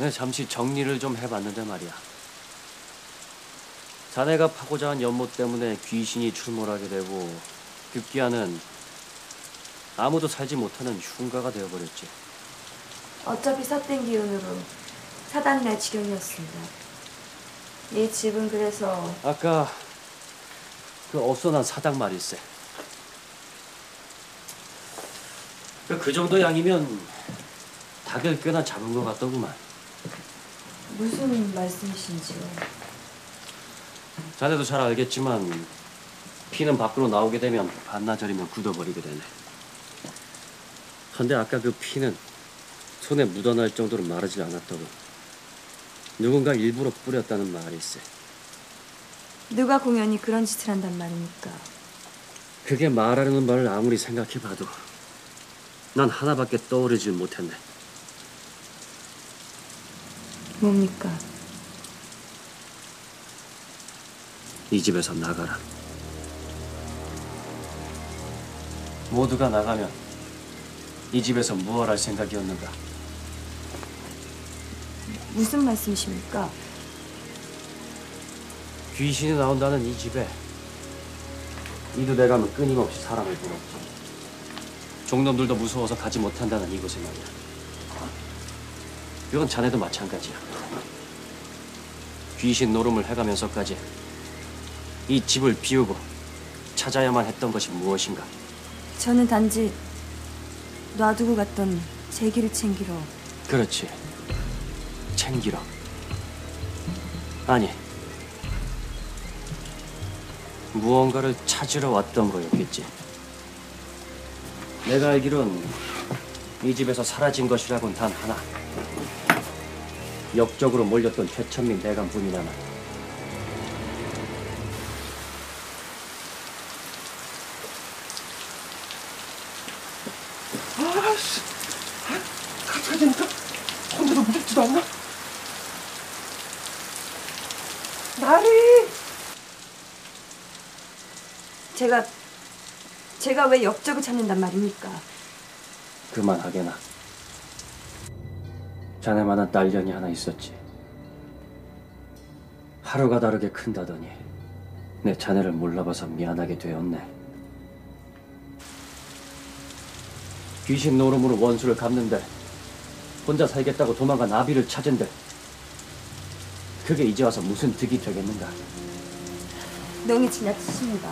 네, 잠시 정리를 좀 해봤는데 말이야. 자네가 파고자 한 연못 때문에 귀신이 출몰하게 되고 급기야는 아무도 살지 못하는 흉가가 되어버렸지. 어차피 삿된 기운으로 사단 날 지경이었습니다. 이 집은 그래서 아까 그 어선한 사당 말일세. 그- 그 정도 양이면 닭을 꽤나 잡은 것 같더구만. 무슨 말씀이신지요? 자네도 잘 알겠지만 피는 밖으로 나오게 되면 반나절이면 굳어버리게 되네. 근데 아까 그 피는 손에 묻어날 정도로 마르지 않았다고. 누군가 일부러 뿌렸다는 말일세. 누가 공연히 그런 짓을 한단 말입니까? 그게 말하려는 말을 아무리 생각해봐도 난 하나밖에 떠오르질 못했네. 뭡니까? 이 집에서 나가라. 모두가 나가면 이 집에서 무얼 할 생각이었는가? 무슨 말씀이십니까? 귀신이 나온다는 이 집에 이두대감은 끊임없이 사람을 불었지. 종놈들도 무서워서 가지 못한다는 이곳에 말이야. 이건 자네도 마찬가지야. 귀신 노름을 해가면서까지 이 집을 비우고 찾아야만 했던 것이 무엇인가? 저는 단지 놔두고 갔던 제 길을 챙기러 그렇지. 챙기러. 아니. 무언가를 찾으러 왔던 거였겠지. 내가 알기론 이 집에서 사라진 것이라곤 단 하나. 역적으로 몰렸던 최천민 대감뿐이나마. 아씨, 같이 가야 되니까 혼자도 무섭지도 않나? 나리! 제가 제가 왜 역적을 찾는단 말입니까? 그만하게나. 자네만한 딸년이 하나 있었지. 하루가 다르게 큰다더니 내 자네를 몰라봐서 미안하게 되었네. 귀신 노름으로 원수를 갚는데 혼자 살겠다고 도망간 나비를 찾은데 그게 이제 와서 무슨 득이 되겠는가? 너무 지나치십니다.